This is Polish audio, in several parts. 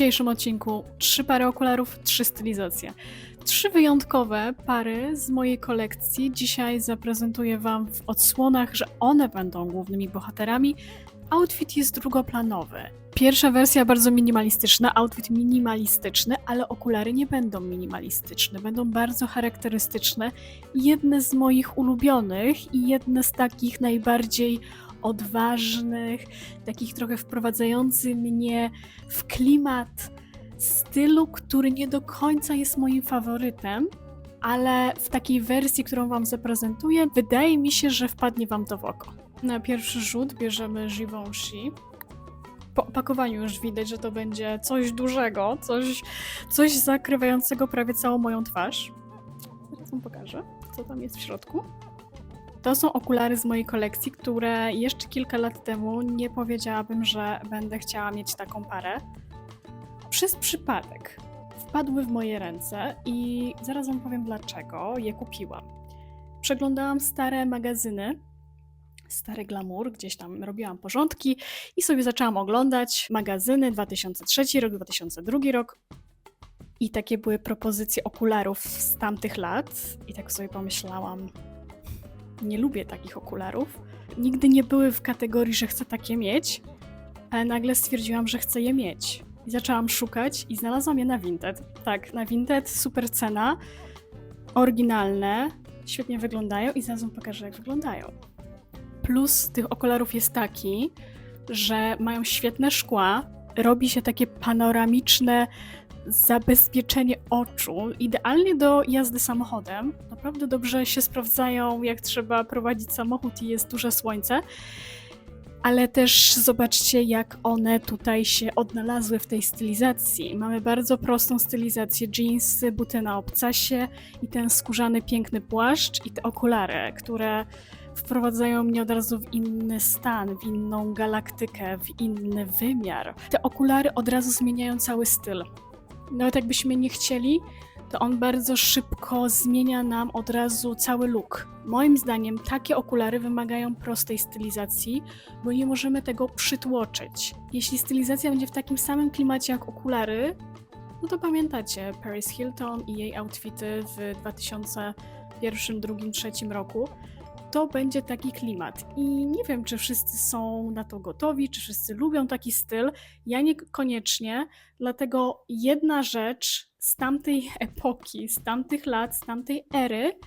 Dzisiejszym odcinku trzy pary okularów, trzy stylizacje. Trzy wyjątkowe pary z mojej kolekcji. Dzisiaj zaprezentuję Wam w odsłonach, że one będą głównymi bohaterami. Outfit jest drugoplanowy. Pierwsza wersja bardzo minimalistyczna, outfit minimalistyczny, ale okulary nie będą minimalistyczne, będą bardzo charakterystyczne. Jedne z moich ulubionych i jedne z takich najbardziej odważnych, takich trochę wprowadzających mnie w klimat stylu, który nie do końca jest moim faworytem, ale w takiej wersji, którą Wam zaprezentuję, wydaje mi się, że wpadnie Wam to w oko. Na pierwszy rzut bierzemy Givenchy. Po opakowaniu już widać, że to będzie coś dużego, coś, coś zakrywającego prawie całą moją twarz. Wam pokażę, co tam jest w środku. To są okulary z mojej kolekcji, które jeszcze kilka lat temu nie powiedziałabym, że będę chciała mieć taką parę. Przez przypadek wpadły w moje ręce i zaraz Wam powiem dlaczego je kupiłam. Przeglądałam stare magazyny, stary glamour, gdzieś tam robiłam porządki i sobie zaczęłam oglądać magazyny 2003 rok, 2002 rok. I takie były propozycje okularów z tamtych lat. I tak sobie pomyślałam, nie lubię takich okularów. Nigdy nie były w kategorii, że chcę takie mieć, ale nagle stwierdziłam, że chcę je mieć. I zaczęłam szukać i znalazłam je na Vinted. Tak, na Vinted, super cena, oryginalne, świetnie wyglądają i zaraz wam pokażę, jak wyglądają. Plus tych okularów jest taki, że mają świetne szkła, robi się takie panoramiczne zabezpieczenie oczu, idealnie do jazdy samochodem. Naprawdę dobrze się sprawdzają, jak trzeba prowadzić samochód i jest duże słońce. Ale też zobaczcie, jak one tutaj się odnalazły w tej stylizacji. Mamy bardzo prostą stylizację: jeansy, buty na obcasie i ten skórzany piękny płaszcz i te okulary, które wprowadzają mnie od razu w inny stan, w inną galaktykę, w inny wymiar. Te okulary od razu zmieniają cały styl. Nawet jakbyśmy nie chcieli, to on bardzo szybko zmienia nam od razu cały look. Moim zdaniem takie okulary wymagają prostej stylizacji, bo nie możemy tego przytłoczyć. Jeśli stylizacja będzie w takim samym klimacie jak okulary, no to pamiętacie Paris Hilton i jej outfity w 2001, 2002, 2003 roku. To będzie taki klimat. I nie wiem, czy wszyscy są na to gotowi, czy wszyscy lubią taki styl. Ja niekoniecznie, dlatego jedna rzecz z tamtej epoki, z tamtych lat, z tamtej ery,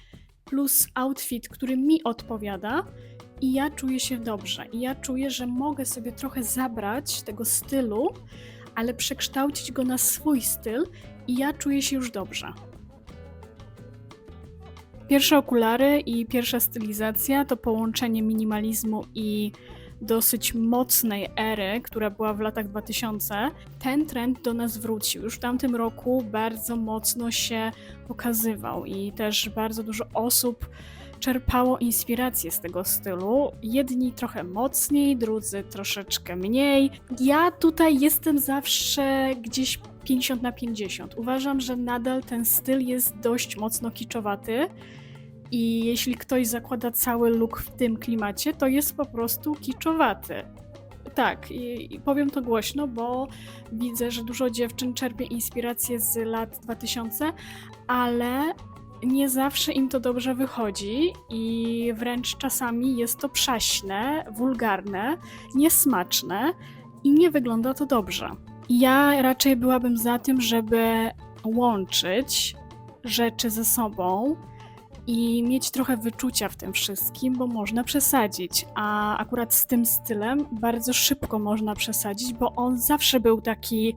plus outfit, który mi odpowiada, i ja czuję się dobrze. I ja czuję, że mogę sobie trochę zabrać tego stylu, ale przekształcić go na swój styl, i ja czuję się już dobrze. Pierwsze okulary i pierwsza stylizacja to połączenie minimalizmu i dosyć mocnej ery, która była w latach 2000. Ten trend do nas wrócił. Już w tamtym roku bardzo mocno się pokazywał i też bardzo dużo osób czerpało inspirację z tego stylu. Jedni trochę mocniej, drudzy troszeczkę mniej. Ja tutaj jestem zawsze gdzieś 50 na 50. Uważam, że nadal ten styl jest dość mocno kiczowaty. I jeśli ktoś zakłada cały look w tym klimacie, to jest po prostu kiczowaty. Tak, i, i powiem to głośno, bo widzę, że dużo dziewczyn czerpie inspirację z lat 2000, ale nie zawsze im to dobrze wychodzi i wręcz czasami jest to przaśne, wulgarne, niesmaczne i nie wygląda to dobrze. Ja raczej byłabym za tym, żeby łączyć rzeczy ze sobą i mieć trochę wyczucia w tym wszystkim, bo można przesadzić. A akurat z tym stylem bardzo szybko można przesadzić, bo on zawsze był taki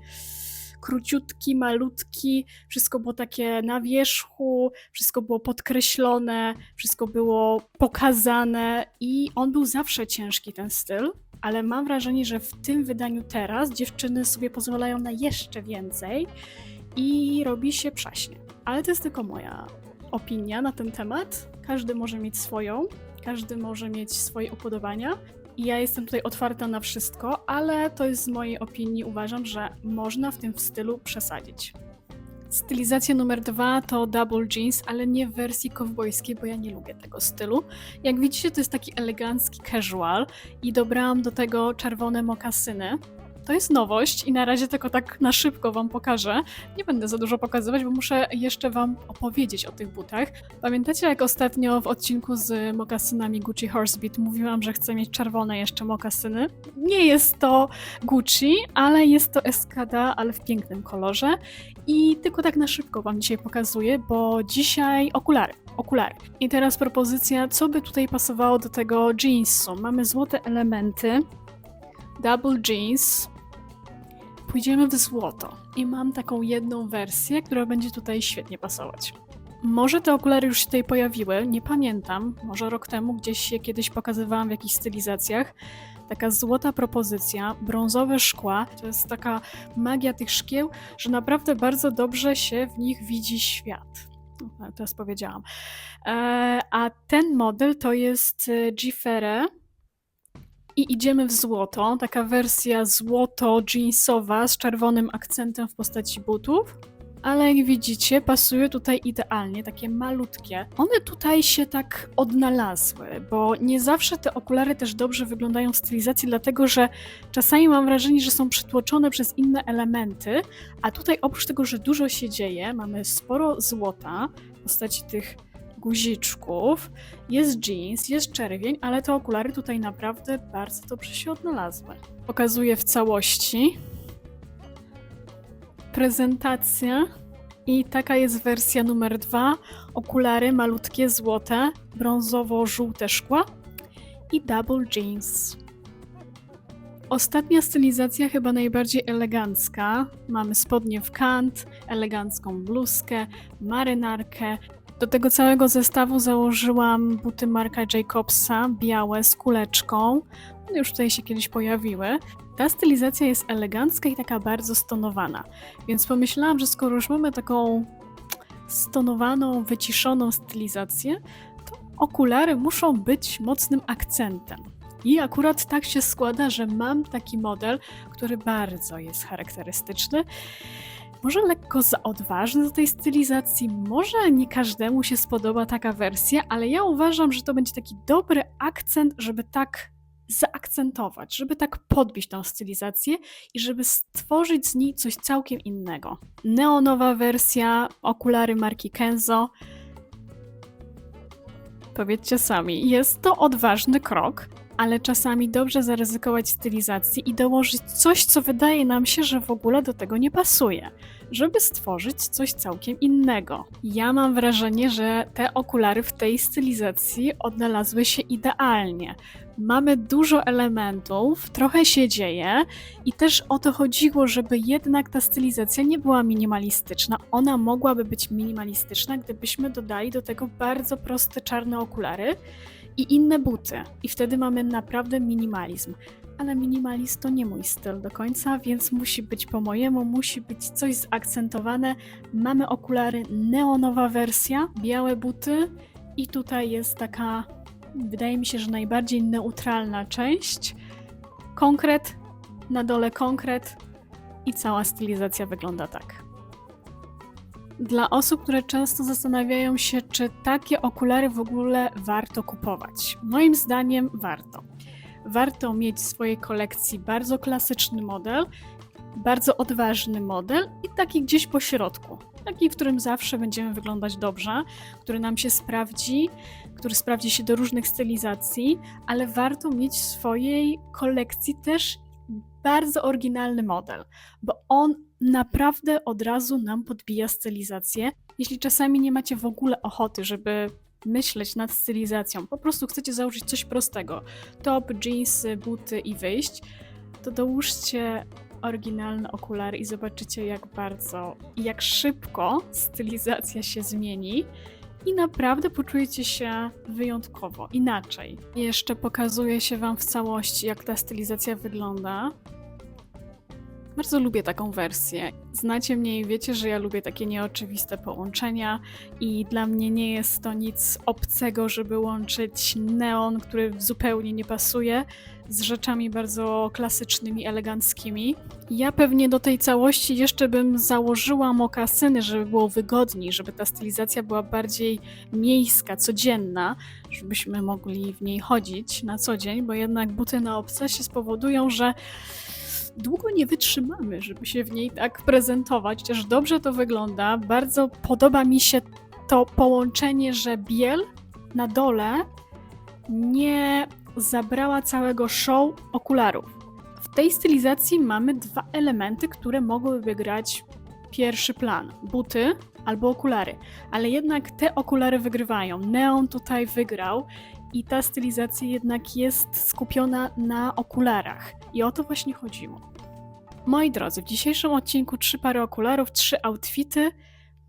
króciutki, malutki, wszystko było takie na wierzchu, wszystko było podkreślone, wszystko było pokazane i on był zawsze ciężki ten styl. Ale mam wrażenie, że w tym wydaniu teraz dziewczyny sobie pozwalają na jeszcze więcej i robi się przaśnie. Ale to jest tylko moja opinia na ten temat. Każdy może mieć swoją, każdy może mieć swoje upodobania. I ja jestem tutaj otwarta na wszystko, ale to jest z mojej opinii, uważam, że można w tym stylu przesadzić. Stylizacja numer dwa to double jeans, ale nie w wersji kowbojskiej, bo ja nie lubię tego stylu. Jak widzicie, to jest taki elegancki casual i dobrałam do tego czerwone mokasyny. To jest nowość i na razie tylko tak na szybko Wam pokażę. Nie będę za dużo pokazywać, bo muszę jeszcze Wam opowiedzieć o tych butach. Pamiętacie, jak ostatnio w odcinku z mokasynami Gucci Horsebeat mówiłam, że chcę mieć czerwone jeszcze mokasyny? Nie jest to Gucci, ale jest to Escada, ale w pięknym kolorze. I tylko tak na szybko Wam dzisiaj pokazuję, bo dzisiaj okulary. Okulary. I teraz propozycja, co by tutaj pasowało do tego jeansu. Mamy złote elementy, double jeans. Pójdziemy w złoto. I mam taką jedną wersję, która będzie tutaj świetnie pasować. Może te okulary już się tutaj pojawiły, nie pamiętam. Może rok temu gdzieś je kiedyś pokazywałam w jakichś stylizacjach. Taka złota propozycja, brązowe szkła. To jest taka magia tych szkieł, że naprawdę bardzo dobrze się w nich widzi świat. No, Teraz powiedziałam. E, a ten model to jest e, Gifere i idziemy w złoto. Taka wersja złoto-jeansowa z czerwonym akcentem w postaci butów. Ale jak widzicie, pasuje tutaj idealnie, takie malutkie. One tutaj się tak odnalazły, bo nie zawsze te okulary też dobrze wyglądają w stylizacji, dlatego że czasami mam wrażenie, że są przytłoczone przez inne elementy, a tutaj oprócz tego, że dużo się dzieje, mamy sporo złota w postaci tych guziczków, jest jeans, jest czerwień, ale te okulary tutaj naprawdę bardzo dobrze się odnalazły. Pokazuję w całości. Prezentacja. I taka jest wersja numer dwa. Okulary malutkie, złote, brązowo-żółte szkła i double jeans. Ostatnia stylizacja, chyba najbardziej elegancka. Mamy spodnie w kant, elegancką bluzkę, marynarkę. Do tego całego zestawu założyłam buty Marka Jacobsa, białe z kuleczką. One już tutaj się kiedyś pojawiły. Ta stylizacja jest elegancka i taka bardzo stonowana. Więc pomyślałam, że skoro już mamy taką stonowaną, wyciszoną stylizację, to okulary muszą być mocnym akcentem. I akurat tak się składa, że mam taki model, który bardzo jest charakterystyczny. Może lekko za odważny do tej stylizacji, może nie każdemu się spodoba taka wersja, ale ja uważam, że to będzie taki dobry akcent, żeby tak zaakcentować, żeby tak podbić tą stylizację i żeby stworzyć z niej coś całkiem innego. Neonowa wersja, okulary marki Kenzo. Powiedzcie sami, jest to odważny krok, ale czasami dobrze zaryzykować stylizacji i dołożyć coś, co wydaje nam się, że w ogóle do tego nie pasuje, żeby stworzyć coś całkiem innego. Ja mam wrażenie, że te okulary w tej stylizacji odnalazły się idealnie. Mamy dużo elementów, trochę się dzieje i też o to chodziło, żeby jednak ta stylizacja nie była minimalistyczna. Ona mogłaby być minimalistyczna, gdybyśmy dodali do tego bardzo proste czarne okulary i inne buty. I wtedy mamy naprawdę minimalizm. Ale minimalizm to nie mój styl do końca, więc musi być po mojemu, musi być coś zaakcentowane. Mamy okulary, neonowa wersja, białe buty i tutaj jest taka, wydaje mi się, że najbardziej neutralna część. Konkret, na dole konkret i cała stylizacja wygląda tak. Dla osób, które często zastanawiają się, czy takie okulary w ogóle warto kupować. Moim zdaniem warto. Warto mieć w swojej kolekcji bardzo klasyczny model, bardzo odważny model i taki gdzieś po środku. Taki, w którym zawsze będziemy wyglądać dobrze, który nam się sprawdzi, który sprawdzi się do różnych stylizacji, ale warto mieć w swojej kolekcji też bardzo oryginalny model, bo on naprawdę od razu nam podbija stylizację. Jeśli czasami nie macie w ogóle ochoty, żeby myśleć nad stylizacją, po prostu chcecie założyć coś prostego, top, jeansy, buty i wyjść, to dołóżcie oryginalne okulary i zobaczycie jak bardzo i jak szybko stylizacja się zmieni i naprawdę poczujecie się wyjątkowo, inaczej. Jeszcze pokazuję się Wam w całości, jak ta stylizacja wygląda. Bardzo lubię taką wersję. Znacie mnie i wiecie, że ja lubię takie nieoczywiste połączenia i dla mnie nie jest to nic obcego, żeby łączyć neon, który zupełnie nie pasuje, z rzeczami bardzo klasycznymi, eleganckimi. Ja pewnie do tej całości jeszcze bym założyła mokasyny, żeby było wygodniej, żeby ta stylizacja była bardziej miejska, codzienna, żebyśmy mogli w niej chodzić na co dzień, bo jednak buty na obcasie spowodują, że długo nie wytrzymamy, żeby się w niej tak prezentować, chociaż dobrze to wygląda. Bardzo podoba mi się to połączenie, że biel na dole nie zabrała całego show okularów. W tej stylizacji mamy dwa elementy, które mogłyby grać pierwszy plan: buty albo okulary, ale jednak te okulary wygrywają. Neon tutaj wygrał i ta stylizacja jednak jest skupiona na okularach. I o to właśnie chodziło. Moi drodzy, w dzisiejszym odcinku trzy pary okularów, trzy outfity.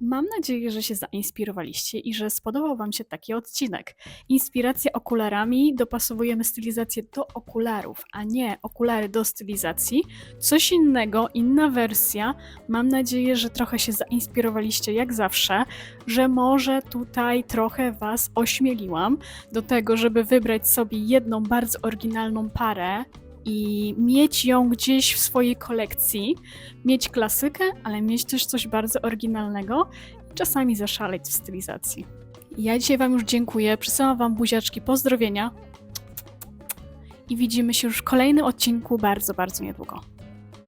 Mam nadzieję, że się zainspirowaliście i że spodobał Wam się taki odcinek. Inspiracja okularami, dopasowujemy stylizację do okularów, a nie okulary do stylizacji. Coś innego, inna wersja. Mam nadzieję, że trochę się zainspirowaliście jak zawsze, że może tutaj trochę Was ośmieliłam do tego, żeby wybrać sobie jedną bardzo oryginalną parę i mieć ją gdzieś w swojej kolekcji, mieć klasykę, ale mieć też coś bardzo oryginalnego i czasami zaszaleć w stylizacji. Ja dzisiaj Wam już dziękuję, przesyłam Wam buziaczki, pozdrowienia i widzimy się już w kolejnym odcinku bardzo, bardzo niedługo.